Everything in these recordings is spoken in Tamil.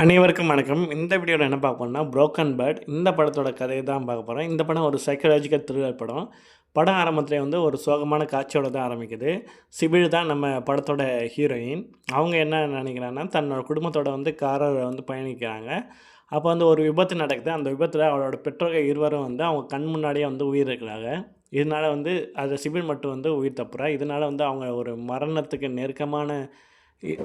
அனைவருக்கும் வணக்கம். இந்த வீடியோவில் என்ன பார்க்க போறோம்னா ப்ரோக்கன் பேர்ட் இந்த படத்தோட கதையை தான் பார்க்க போகிறோம் இந்த படம் ஒரு சைக்கலாஜிக்கல் த்ரில்லர் படம். படம் ஆரம்பத்தில் வந்து ஒரு சோகமான காட்சியோடு தான் ஆரம்பிக்குது. சிபில் தான் நம்ம படத்தோட ஹீரோயின் அவங்க என்ன நினைக்கிறாங்கன்னா தன்னோட குடும்பத்தோட வந்து காரில் வந்து பயணிக்கிறாங்க. அப்போ வந்து ஒரு விபத்து நடக்குது. அந்த விபத்தில் அவளோட பெற்றோர்கள் இருவரும் வந்து அவங்க கண் முன்னாடியே வந்து உயிர் இருக்கிறாங்க இதனால் வந்து அது சிபில் மட்டும் வந்து உயிர் தப்புறா. இதனால் வந்து அவங்க ஒரு மரணத்துக்கு நெருக்கமான இ-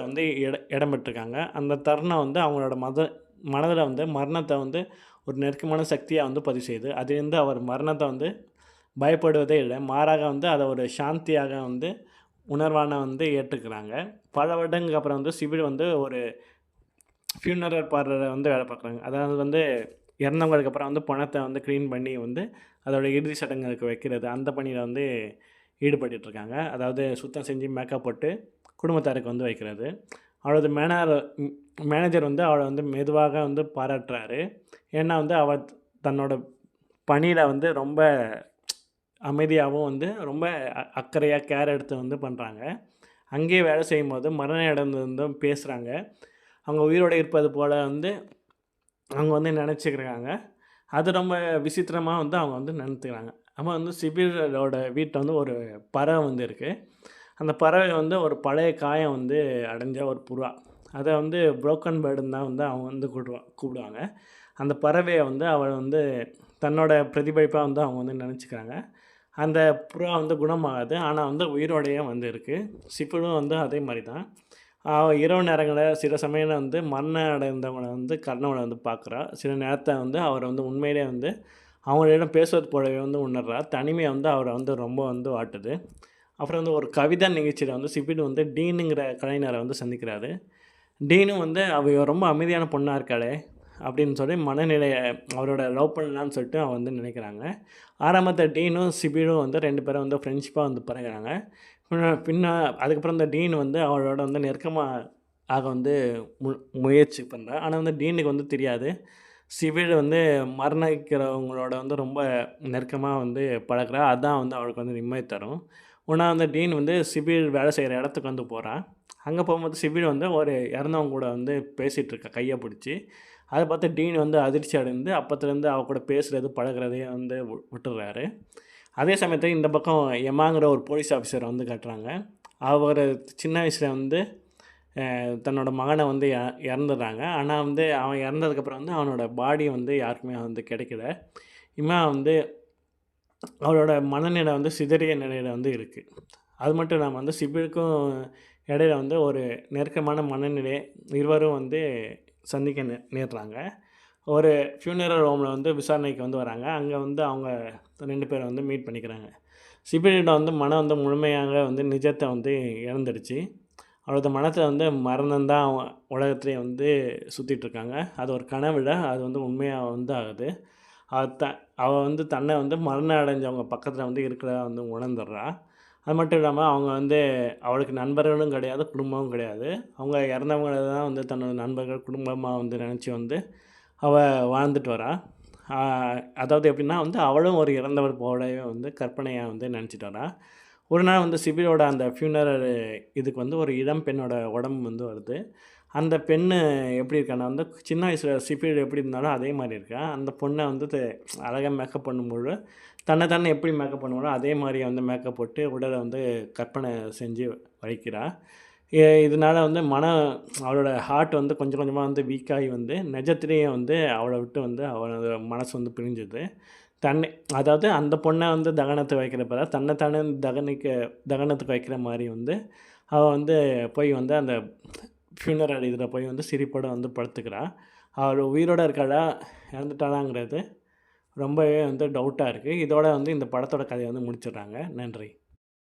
வந்து இட இடம்பெற்றிருக்காங்க. அந்த தருணம் வந்து அவங்களோட மத மனதில் வந்து மரணத்தை வந்து ஒரு நெருக்கமான சக்தியாக வந்து பதிவு செய்யுது அதுலேருந்து அவர் மரணத்தை வந்து பயப்படுவதே இல்லை மாறாக வந்து அதை ஒரு சாந்தியாக வந்து உணர்வான வந்து ஏற்றுக்கிறாங்க. பல வருடங்களுக்கு அப்புறம் வந்து சிவில் வந்து ஒரு ஃபியூனரல் பார்லரை வந்து வேலை பார்க்குறாங்க. அதாவது வந்து இறந்தவங்களுக்கு அப்புறம் வந்து பணத்தை வந்து க்ளீன் பண்ணி வந்து அதோட இறுதி சடங்குகளுக்கு வைக்கிறது அந்த பணியில் வந்து ஈடுபட்டுருக்காங்க இருக்காங்க அதாவது சுத்தம் செஞ்சு மேக்கப் போட்டு குடும்பத்தாருக்கு வந்து வைக்கிறது. அவளது மேனர் மேனேஜர் வந்து அவளை வந்து மெதுவாக வந்து பாராட்டுறாரு. ஏன்னா வந்து அவள் தன்னோட பணியில் வந்து ரொம்ப அமைதியாகவும் வந்து ரொம்ப அ- அக்கறையாக கேர் எடுத்து வந்து பண்ணுறாங்க அங்கேயே வேலை செய்யும்போது மரண இடந்து பேசுகிறாங்க அவங்க உயிரோடு இருப்பது போல் வந்து அவங்க வந்து நினச்சிக்கிறாங்க அது ரொம்ப விசித்திரமாக வந்து அவங்க வந்து நினைத்துக்கிறாங்க. நம்ம வந்து சிபிலோட வீட்டில் வந்து ஒரு பறவை வந்து இருக்குது அந்த பறவை வந்து ஒரு பழைய காயம் வந்து அடைஞ்ச ஒரு புறா. அதை வந்து புரோக்கன் பேர்டுன்னு தான் வந்து அவங்க வந்து கூடுவா கூப்பிடுவாங்க. அந்த பறவையை வந்து அவள் வந்து தன்னோட பிரதிபலிப்பாக வந்து அவங்க வந்து நினச்சிக்கிறாங்க. அந்த புறா வந்து குணமாகாது ஆனால் வந்து உயிரோடையே வந்து இருக்குது சிப்பிலும் வந்து அதே மாதிரி தான். அவள் இரவு நேரங்களில் சில சமயம் வந்து மரணம் அடைந்தவங்களை வந்து கர்ணவனை வந்து பார்க்குறா சில நேரத்தை வந்து அவர் வந்து உண்மையிலே வந்து அவங்களிடம் பேசுவது போலவே வந்து உணர்றா தனிமையை வந்து அவரை வந்து ரொம்ப வந்து வாட்டுது அப்புறம் வந்து ஒரு கவிதை நிகழ்ச்சியில் வந்து சிபின் வந்து டீனுங்கிற கலைஞரை வந்து சந்திக்கிறாரு. டீனும் வந்து அவ ரொம்ப அமைதியான பொண்ணாக இருக்காளே அப்படின்னு சொல்லி மனநிலையை அவரோட லவ் பண்ணலான்னு சொல்லிட்டு அவன் வந்து நினைக்கிறாங்க. ஆரம்பத்தில் டீனும் சிபிடும் வந்து ரெண்டு பேரும் வந்து ஃப்ரெண்ட்ஷிப்பாக வந்து பிறகுறாங்க பின்னா பின்ன அதுக்கப்புறம் இந்த டீன் வந்து அவளோட வந்து நெருக்கமாக ஆக வந்து மு முயற்சி பண்ணுறா ஆனால் வந்து டீனுக்கு வந்து தெரியாது. சிவில் வந்து மரணிக்கிறவங்களோட வந்து ரொம்ப நெருக்கமாக வந்து பழகுறா. அதுதான் வந்து அவளுக்கு வந்து நிம்மதி தரும். ஒன்றா வந்து டீன் வந்து சிவில் வேலை செய்கிற இடத்துக்கு வந்து போகிறான் அங்கே போகும்போது சிவில் வந்து ஒரு இறந்தவங்க கூட வந்து பேசிகிட்டு இருக்கா கையை பிடிச்சி. அதை பார்த்து டீன் வந்து அதிர்ச்சி அடைந்து அப்பத்துலேருந்து அவ கூட பேசுகிறது பழகுறதையே வந்து விட்டுடுறாரு அதே சமயத்தில் இந்த பக்கம் எமாங்கிற ஒரு போலீஸ் ஆஃபீஸர் வந்து கட்டுறாங்க. அவர் சின்ன வயசில் வந்து தன்னோட மகனை வந்து இறந்துடுறாங்க. ஆனால் வந்து அவன் இறந்ததுக்கப்புறம் வந்து அவனோட பாடி வந்து யாருக்குமே வந்து கிடைக்கல. இம்மா வந்து அவரோட மனநிலை வந்து சிதறிய நிலையில் வந்து இருக்குது அது மட்டும் இல்லாமல் வந்து சிபிலுக்கும் இடையில வந்து ஒரு நெருக்கமான மனநிலை இருவரும் வந்து சந்திக்க நே நேர்றாங்க. ஒரு ஃபியூனரல் ஹோமில் வந்து விசாரணைக்கு வந்து வராங்க. அங்கே வந்து அவங்க ரெண்டு பேரை வந்து மீட் பண்ணிக்கிறாங்க. சிபிலிட்ட வந்து மனம் வந்து முழுமையாக வந்து நிஜத்தை வந்து இழந்துடுச்சு. அவளோட மனத்தில் வந்து மரணம் தான் உலகத்துலேயே வந்து சுற்றிட்டு இருக்காங்க அது ஒரு கனவுல அது வந்து உண்மையாக வந்து ஆகுது அவள் த அவள் வந்து தன்னை வந்து மரணம் அடைஞ்சவங்க பக்கத்தில் வந்து இருக்கிறதா வந்து உணர்ந்துடுறா. அது மட்டும் இல்லாமல் அவங்க வந்து அவளுக்கு நண்பர்களும் கிடையாது குடும்பமும் கிடையாது. அவங்க இறந்தவங்கள தான் வந்து தன்னோட நண்பர்கள் குடும்பமாக வந்து நினச்சி வந்து அவள் வாழ்ந்துட்டு வரா. அதாவது எப்படின்னா வந்து அவளும் ஒரு இறந்தவர் போலவே வந்து கற்பனையாக வந்து நினச்சிட்டு வரா. ஒரு நாள் வந்து சிபிலோட அந்த ஃபியூனரல் இதுக்கு வந்து ஒரு இளம் பெண்ணோட உடம்பு வந்து வருது. அந்த பெண்ணு எப்படி இருக்கான்னா வந்து சின்ன வயசில் சிபில் எப்படி இருந்தாலும் அதே மாதிரி இருக்கா. அந்த பொண்ணை வந்து அழகாக மேக்கப் பண்ணும்போது தன்னை தானே எப்படி மேக்கப் பண்ணுவாளோ அதே மாதிரி வந்து மேக்கப் போட்டு உடலை வந்து கற்பனை செஞ்சு வைக்கிறா. இதனால் வந்து மன அவளோட ஹார்ட் வந்து கொஞ்சம் கொஞ்சமாக வந்து வீக்காகி வந்து நிஜத்திலேயே வந்து அவளை விட்டு வந்து அவளோட மனசு வந்து பிரிஞ்சுது. தன்னை அதாவது அந்த பொண்ணை வந்து தகனத்தை வைக்கிற பிற தன்னை தானே தகனிக்க தகனத்துக்கு வைக்கிற மாதிரி வந்து அவள் வந்து போய் வந்து அந்த ஃபியூனரல் இதில் போய் வந்து சிரிப்போட வந்து படுத்துக்கிறாள் அவள் உயிரோட இருக்காளா இறந்துட்டாளாங்கிறது ரொம்பவே வந்து டவுட்டாக இருக்குது இதோட வந்து இந்த படத்தோட கதையை வந்து முடிச்சிடுறாங்க. நன்றி.